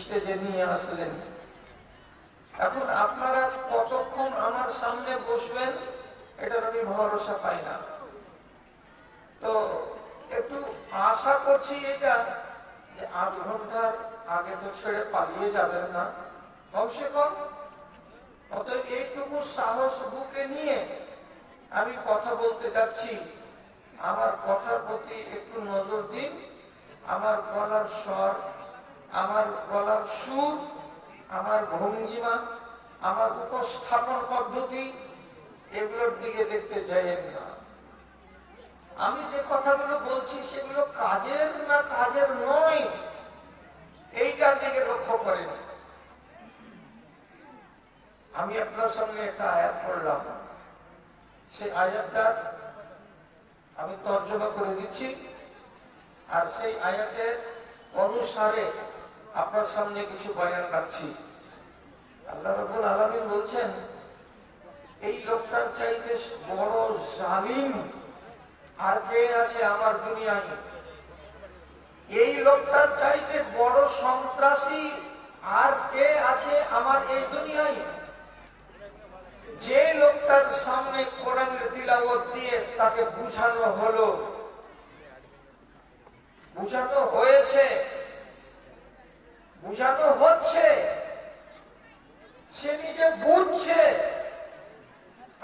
স্টেজে নিয়ে আসলেন। এখন আপনারা কতক্ষণ আমার সামনে বসবেন, এটার আমি ভরসা পাই না। তো একটু আশা করছি এটা যে আধ ঘণ্টার আগে তো ছেড়ে পালিয়ে যাবেন না। কমসে কম, অতএব এইটুকু সাহস বুকে নিয়ে আমি কথা বলতে যাচ্ছি। আমার কথার প্রতি একটু নজর দিন, আমার গলার স্বর আমার গলার সুর, আমার ভঙ্গিমা, আমার উপস্থাপন পদ্ধতি, এগুলোর দিকে দেখতে চাইেন না। আমি যে কথাগুলো বলছি সেগুলো কাজের না কাজের নয়, এইটার দিকে লক্ষ্য করেন আমি আপনার সামনে একটা আয়াত পড়লাম। সেই আয়াতটা আমি তর্জমা করে দিচ্ছি। আর সেই আয়াতের অনুসারে আপনার সামনে কিছু বয়ান রাখছি। আল্লাহ রবুল আলমিন বলছেন, এই লোকটার চাইতে বড় জালিম আর কে আছে আমার দুনিয়ায়? এই লোকটার চাইতে বড় সন্ত্রাসী আর কে আছে আমার এই দুনিয়ায়? যে লোকটার সামনে কোরআনের তিলাবত দিয়ে তাকে বুঝানো হলো, বুঝানো হয়েছে। বুঝানো হচ্ছে। সে নিজে বুঝছে।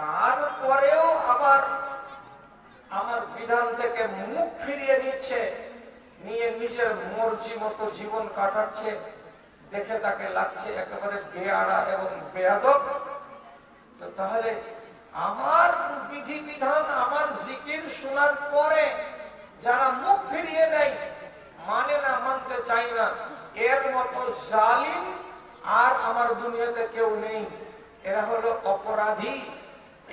তারপরেও আবার আমার বিধান থেকে মুখ ফিরিয়ে নিচ্ছে, নিয়ে নিজের মর্জি মতো জীবন কাটাচ্ছে। দেখে তাকে লাগছে একেবারে বেয়ারা এবং বেয়াদব। তো তাহলে আমার বিধি বিধান, আমার জিকির শোনার পরে যারা মুখ ফিরিয়ে নেয় মানে না, মানতে চাই না জালিম আর আমার দুনিয়াতে কেউ নেই। এরা হলো অপরাধী,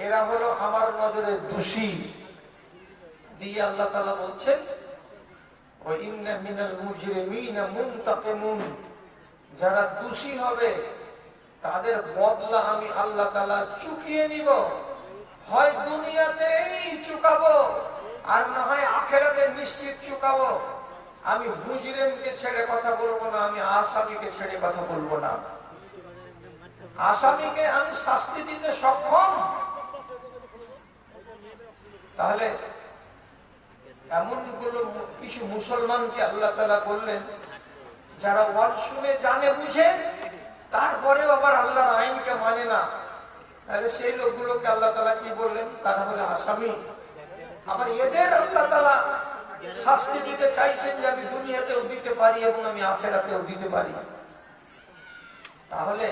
এরা হলো আমার নজরে দোষী। দিয়ে আল্লাহ তালা বলছেন যারা দোষী হবে, তাদের বদলা আমি আল্লাহ তালা চুকিয়ে নিব। হয় দুনিয়াতেই চুকাবো, আর না হয় আখেরাতে নিশ্চিত চুকাবো। আমি মুজরিমকে ছেড়ে কথা বলব না, আমি আসামিকে ছেড়ে কথা বলব না। আসামিকে আমি শাস্তি দিতে সক্ষম। তাহলে এমনগুলো কিছু মুসলমানকে আল্লাহ তালা বললেন, যারা ওয়াজ শুনে, জানে, বুঝে, তারপরেও আবার আল্লাহর আইনকে মানে না। তাহলে সেই লোকগুলোকে আল্লাহ তালা কি বললেন? তারা হলে আসামি। আবার এদের আল্লাহ তালা শাস্তি দিতে চাইছেন যে আমি দুনিয়াতেও দিতে পারি এবং আমি আখেরাতেও দিতে পারি। তাহলে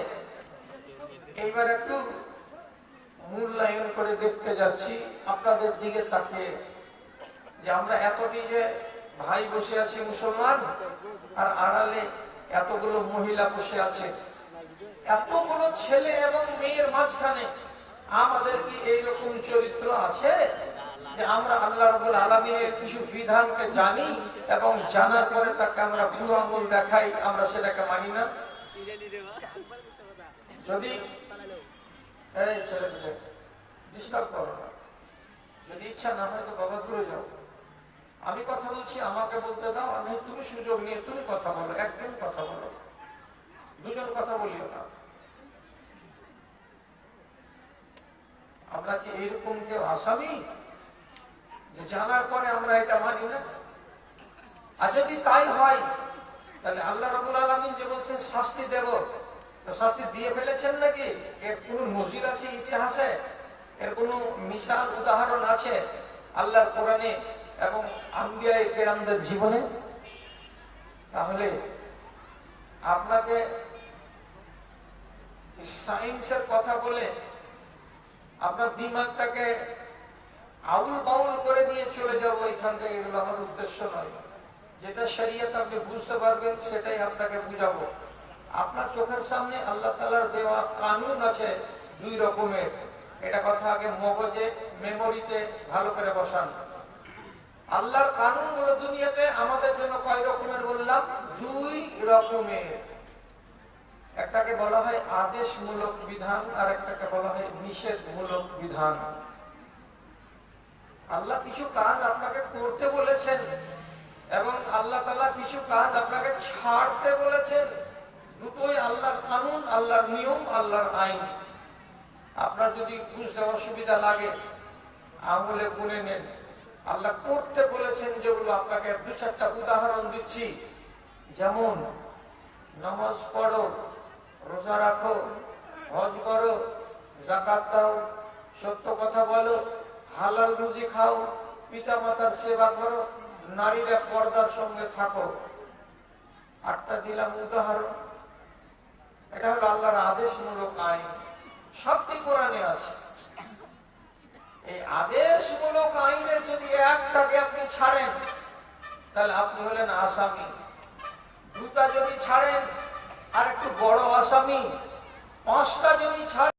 এইবার একটু মূল্যায়ন করে দেখতে যাচ্ছি আপনাদের দিকে তাকিয়ে যে আমরা এতটি যে ভাই বসে আছি মুসলমান, আর আড়ালে এতগুলো মহিলা বসে আছে। এতগুলো ছেলে এবং মেয়ের মাঝখানে আমাদের কি এইরকম চরিত্র আছে? যে আমরা আল্লাহ রবুল আলমিনের কিছু বিধানকে জানি এবং জানার পরে তাকে আমরা বুড়ো আঙুল দেখাই, আমরা সেটাকে মানি না। যদি যদি ইচ্ছা না হয় তো বাবা দূরে যাও। আমি কথা বলছি, আমাকে বলতে দাও আমি তুমি সুযোগ নিয়ে তুমি কথা বলো, একদিন কথা বলো। দুজন কথা বলিও না। আমরা কি এইরকম কেউ আসামি? জানার পরে আমরা এটা মানি না। আর যদি তাই হয়, তাহলে আল্লাহ রবুল আলমিন যে বলছেন, শাস্তি দেব। তো শাস্তি দিয়ে ফেলেছেন নাকি? এর কোন নজির আছে ইতিহাসে? এর কোন মিশাল উদাহরণ আছে আল্লাহর কোরআনে এবং আম্বিয়ায় কেরামদের জীবনে? তাহলে আপনাকে সায়েন্সের কথা বলে আপনার দিমাগটাকে আউল বাউল এখান থেকে এগুলো আমার উদ্দেশ্য নয়। যেটা শরীয়ত আপনি বুঝতে পারবেন, সেটাই আপনাকে বুঝাবো। আপনার চোখের সামনে আল্লাহ তালার দেওয়া কানুন আছে দুই রকমের। এটা কথা আগে মগজে মেমোরিতে ভালো করে বসান। আল্লাহর কানুনগুলো দুনিয়াতে আমাদের জন্য কয় রকমের বললাম? দুই রকমের। একটাকে বলা হয় আদেশমূলক বিধান আর একটাকে বলা হয় নিষেধমূলক বিধান। আল্লাহ কিছু কাজ আপনাকে করতে বলেছেন এবং আল্লাহ তালা কিছু কাজ আপনাকে ছাড়তে বলেছেন। দুটোই আল্লাহর কানুন, আল্লাহর নিয়ম, আল্লাহর আইন। আপনার যদি বুঝতে অসুবিধা লাগে আঙুলে গুনে নেন। আল্লাহ করতে বলেছেন যেগুলো আপনাকে দু চারটা উদাহরণ দিচ্ছি। যেমন, নামাজ পড়ো, রোজা রাখো, হজ করো জাকাত দাও, সত্য কথা বলো হালাল রুজি খাও পিতা মাতার সেবা করো, নারীরা পর্দার সঙ্গে থাকো। আটটা দিলাম উদাহরণ। এটা হলো আল্লাহর আদেশমূলক আইন। সবটি কোরআনে আছে। এই আদেশমূলক আইনের যদি একটাকে আপনি ছাড়েন, তাহলে আপনি হলেন আসামি। দুটা যদি ছাড়েন, আর একটু বড় আসামি। পাঁচটা যদি ছাড়েন